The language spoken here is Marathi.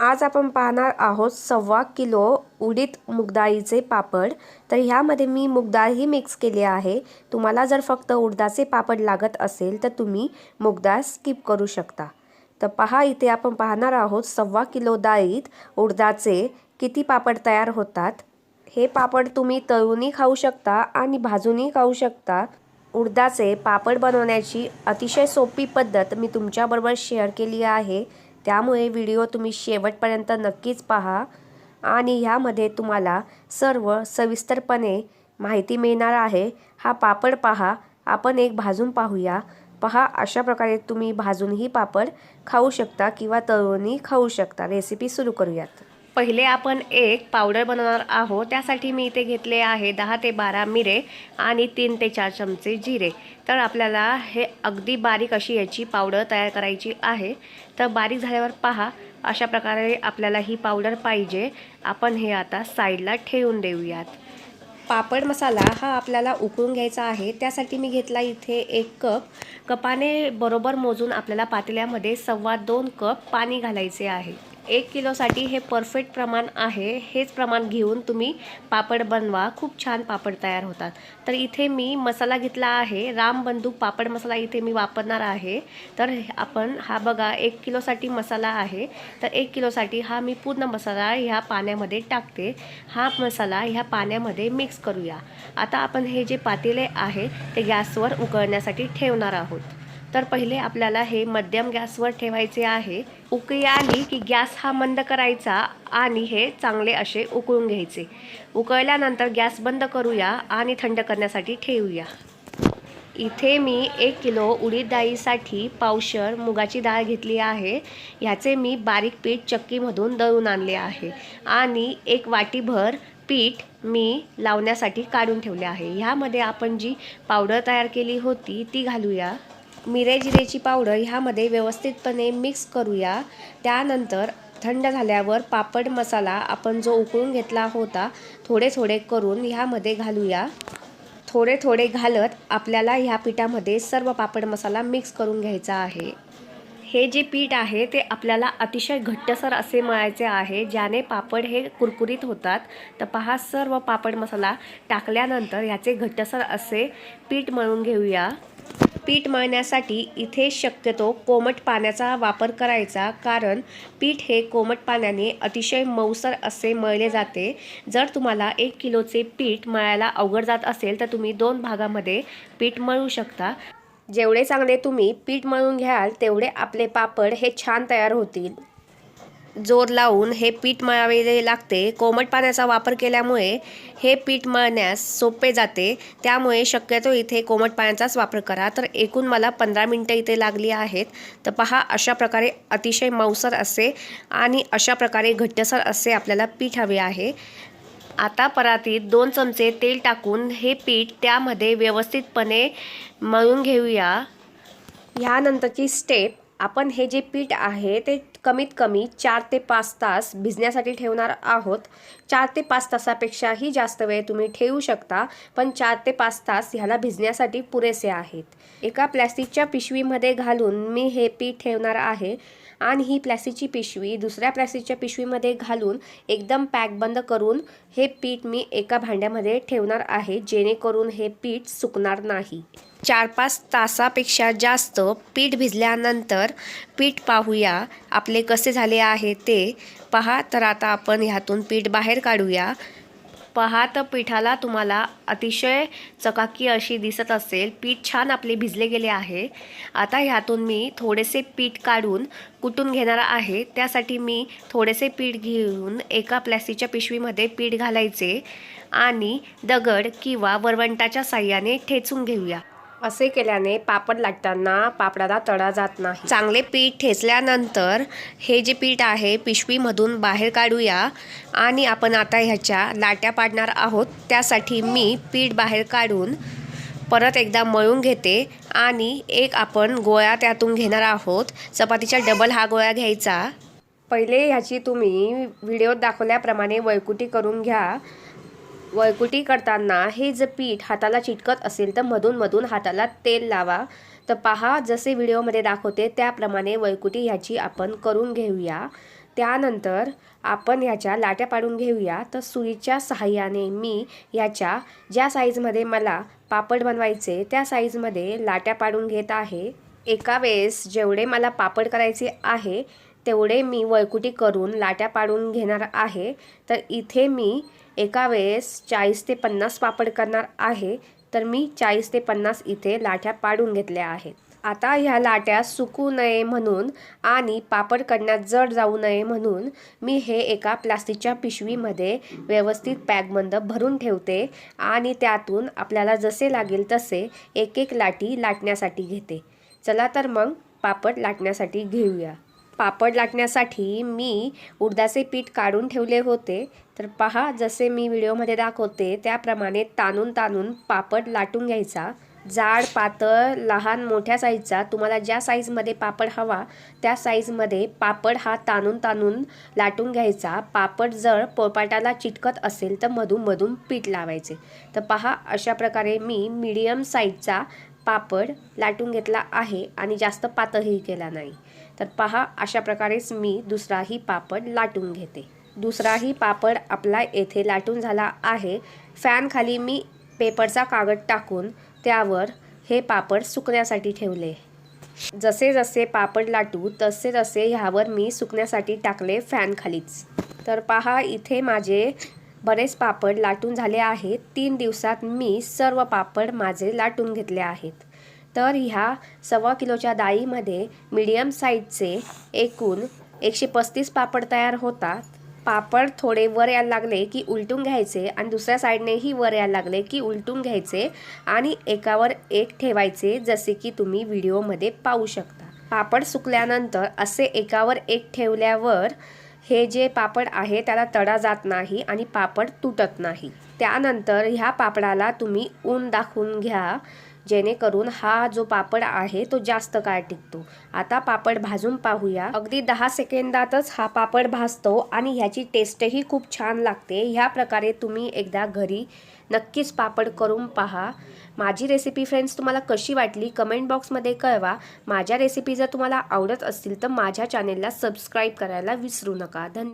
आज आपण पाहणार आहोत सव्वा किलो उडीद मुगडाळीचे पापड. तर ह्यामध्ये मी मुगडाळही मिक्स केली आहे. तुम्हाला जर फक्त उडदाचे पापड लागत असेल तर तुम्ही मुगडाळ स्किप करू शकता. तर पहा इथे आपण पाहणार आहोत सव्वा किलो डाळीत उडदाचे किती पापड तयार होतात. हे पापड तुम्ही तळूनही खाऊ शकता आणि भाजूनही खाऊ शकता. उडदाचे पापड बनवण्याची अतिशय सोपी पद्धत मी तुमच्याबरोबर शेअर केली आहे. त्यामुळे व्हिडिओ तुम्ही शेवटपर्यंत नक्कीच पहा आणि ह्यामध्ये तुम्हाला सर्व सविस्तरपणे माहिती मिळणार आहे. हा पापड पहा आपण एक भाजून पाहूया. पहा अशा प्रकारे तुम्ही भाजूनही पापड खाऊ शकता किंवा तळूनही खाऊ शकता. रेसिपी सुरू करूयात. पहिले आपण एक पावडर बनवणार आहोत. त्यासाठी मी इथे घेतले आहे दहा ते बारा मिरे आणि तीन ते चार चमचे जिरे. तर आपल्याला हे अगदी बारीक अशी याची पावडर तयार करायची आहे. तर बारीक झाल्यावर पहा अशा प्रकारे आपल्याला ही पावडर पाहिजे. आपण हे आता साईडला ठेवून देऊयात. पापड मसाला हा आपल्याला उकळून घ्यायचा आहे. त्यासाठी मी घेतला इथे एक कप. कपाने बरोबर मोजून आपल्याला पातेल्यामध्ये सव्वा दोन कप पाणी घालायचे आहे. एक किलोसाठी हे परफेक्ट प्रमाण आहे. हेच प्रमाण घेऊन तुम्ही पापड बनवा. खूप छान पापड तयार होतात. तर इथे मी मसाला घेतला आहे. रामबंधू पापड मसाला इथे मी वापरणार आहे. तर आपण हा बघा एक किलोसाठी मसाला आहे. तर एक किलोसाठी हा मी पूर्ण मसाला ह्या पाण्यामध्ये टाकते. हा मसाला ह्या पाण्यामध्ये मिक्स करूया. आता आपण हे जे पातेले आहे ते गॅसवर उकळण्यासाठी ठेवणार आहोत. तर पहिले आपल्याला हे मध्यम गॅसवर ठेवायचे आहे. उकळी आली की गॅस हा मंद करायचा आणि हे चांगले असे उकळून घ्यायचे. उकळल्यानंतर गॅस बंद करूया आणि थंड करण्यासाठी ठेवूया. इथे मी एक किलो उडीद डाळीसाठी पावशर मुगाची डाळ घेतली आहे. ह्याचे मी बारीक पीठ चक्कीमधून दळून आणले आहे. आणि एक वाटीभर पीठ मी लावण्यासाठी काढून ठेवले आहे. ह्यामध्ये आपण जी पावडर तयार केली होती ती घालूया. मिरे जिरेची पावडर ह्यामध्ये व्यवस्थितपणे मिक्स करूया. त्यानंतर थंड झाल्यावर पापड मसाला आपण जो उकळून घेतला होता थोडे थोडे करून ह्यामध्ये घालूया. थोडे थोडे घालत आपल्याला ह्या पिठामध्ये सर्व पापड मसाला मिक्स करून घ्यायचा आहे. हे जे पीठ आहे ते आपल्याला अतिशय घट्टसर असे मळायचे आहे ज्याने पापड हे कुरकुरीत होतात. तर पहा सर्व पापड मसाला टाकल्यानंतर ह्याचे घट्टसर असे पीठ मळून घेऊया. पीठ मळण्यासाठी इथे शक्यतो कोमट पाण्याचा वापर करायचा कारण पीठ हे कोमट पाण्याने अतिशय मऊसर असे मळले जाते. जर तुम्हाला एक किलोचे पीठ मळायला अवघड जात असेल तर तुम्ही दोन भागामध्ये पीठ मळू शकता. जेवढे चांगले तुम्ही पीठ मळून घ्याल तेवढे आपले पापड हे छान तयार होतील. जोर लावून हे पीठ मळावे लागते. कोमट पाण्याचा वापर केल्यामुळे हे पीठ मळण्यास सोपे जाते. त्यामुळे शक्यतो इथे कोमट पाण्याचाच वापर करा. तर एकूण मला पंधरा मिनटं इथे लागली आहेत. तर पहा अशा प्रकारे अतिशय मऊसर असे आणि अशा प्रकारे घट्टसर असे आपल्याला पीठ हवे आहे. आता परातीत दोन चमचे तेल टाकून हे पीठ त्यामध्ये व्यवस्थितपणे मळून घेऊया. ह्यानंतरची स्टेप आपण हे जे पीठ आहे ते कमीत कमी चार ते पाच तास भिजण्यासाठी ठेवणार आहोत. चार ते पाच तासापेक्षाही जास्त वेळ तुम्ही ठेवू शकता पण चार ते पाच तास ह्याला भिजण्यासाठी पुरेसे आहेत. एका प्लॅस्टिकच्या पिशवीमध्ये घालून मी हे पीठ ठेवणार आहे आणि ही प्लॅस्टिकची पिशवी दुसऱ्या प्लॅस्टिकच्या पिशवीमध्ये घालून एकदम पॅक बंद करून हे पीठ मी एका भांड्यामध्ये ठेवणार आहे जेणेकरून हे पीठ सुकणार नाही. चार पाच तासापेक्षा जास्त पीठ भिजल्यानंतर पीठ पाहूया आपले कसे झाले आहे ते पहा. तर आता आपण ह्यातून पीठ बाहेर काढूया. पहा तर पिठाला तुम्हाला अतिशय चकाकी अशी दिसत असेल. पीठ छान आपले भिजले गेले आहे. आता ह्यातून मी थोडेसे पीठ काढून कुटून घेणार आहे. त्यासाठी मी थोडेसे पीठ घेऊन एका प्लॅस्टिकच्या पिशवीमध्ये पीठ घालायचे आणि दगड किंवा वरवंटाच्या साह्याने ठेचून घेऊया. असे केल्याने पापड लाटताना पापडाला तडा जात नाही. चांगले पीठ ठेचल्यानंतर हे जे पीठ आहे पिशवीमधून बाहेर काढूया आणि आपण आता ह्याच्या लाट्या पाडणार आहोत. त्यासाठी मी पीठ बाहेर काढून परत एकदा मळून घेते आणि एक आपण गोळ्या त्यातून घेणार आहोत. चपातीच्या डबल हा गोळा घ्यायचा. पहिले ह्याची तुम्ही व्हिडिओत दाखवल्याप्रमाणे वैकुटी करून घ्या. वळकुटी करताना हे जर पीठ हाताला चिटकत असेल तर मधून मधून हाताला तेल लावा. तर पहा जसे व्हिडिओमध्ये दाखवते त्याप्रमाणे वळकुटी ह्याची आपण करून घेऊया. त्यानंतर आपण ह्याच्या लाट्या पाडून घेऊया. तर सुईच्या सहाय्याने मी ह्याच्या ज्या साईजमध्ये मला पापड बनवायचे त्या साईजमध्ये लाट्या पाडून घेत आहे. एका वेळेस जेवढे मला पापड करायचे आहे तेवढे मी वळकुटी करून लाट्या पाडून घेणार आहे. तर इथे मी एका वेळेस चाळीस ते पन्नास पापड करणार आहे तर मी चाळीस ते पन्नास इथे लाट्या पाडून घेतल्या आहेत. आता ह्या लाट्या सुकू नये म्हणून आणि पापड करण्यात जड जाऊ नये म्हणून मी हे एका प्लास्टिकच्या पिशवीमध्ये व्यवस्थित पॅकबंद भरून ठेवते आणि त्यातून आपल्याला जसे लागेल तसे एक एक लाटी लाटण्यासाठी घेते. चला तर मग पापड लाटण्यासाठी घेऊया. पापड लाटण्यासाठी मी उडदाचे पीठ काढून ठेवले होते. तर पहा जसे मी व्हिडिओमध्ये दाखवते त्याप्रमाणे ताणून ताणून पापड लाटून घ्यायचा. जाड पातळ लहान मोठ्या साईजचा. तुम्हाला ज्या साईजमध्ये पापड हवा त्या साईजमध्ये पापड हा ताणून ताणून लाटून घ्यायचा. पापड जर पोळपाटाला चिटकत असेल तर मधून मधून पीठ लावायचे. तर पहा अशा प्रकारे मी मीडियम साईजचा पापड लाटून घेतला आहे आणि जास्त पातळही केला नाही. तर पहा अशा प्रकारेच मी दुसराही पापड लाटून घेते. दुसराही पापड आपला येथे लाटून झाला आहे. फॅनखाली मी पेपरचा कागद टाकून त्यावर हे पापड सुकण्यासाठी ठेवले. जसे जसे पापड लाटू तसे तसे ह्यावर मी सुकण्यासाठी टाकले फॅनखालीच तर पहा इथे माझे बरेच पापड लाटून झाले आहेत. तीन दिवसात मी सर्व पापड माझे लाटून घेतले आहेत. तर ह्या सव्वा किलोच्या डाळीमध्ये मीडियम साईजचे एकूण एकशे पस्तीस पापड तयार होतात. पापड थोडे वर यायला लागले की उलटून घ्यायचे आणि दुसऱ्या साईडनेही वर यायला लागले की उलटून घ्यायचे आणि एकावर एक ठेवायचे जसे की तुम्ही व्हिडिओमध्ये पाहू शकता. पापड सुकल्यानंतर असे एकावर एक ठेवल्यावर हे जे पापड आहे त्याला तडा जात नाही आणि पापड तुटत नाही. त्यानंतर ह्या पापडाला तुम्ही ऊन दाखवून घ्या. जेणेकरून हा जो पापड आहे तो जास्त काळ टिकतो. आता पापड भाजून पाहूया. अगदी दहा सेकंदातच हा पापड भाजतो आणि ह्याची टेस्टही खूप छान लागते. ह्या प्रकारे तुम्ही एकदा घरी नक्कीच पापड करून पहा. माझी रेसिपी फ्रेंड्स तुम्हाला कशी वाटली कमेंट बॉक्समध्ये कळवा. माझ्या रेसिपी जर तुम्हाला आवडत असतील तर माझ्या चॅनेलला सबस्क्राईब करायला विसरू नका. धन्यवाद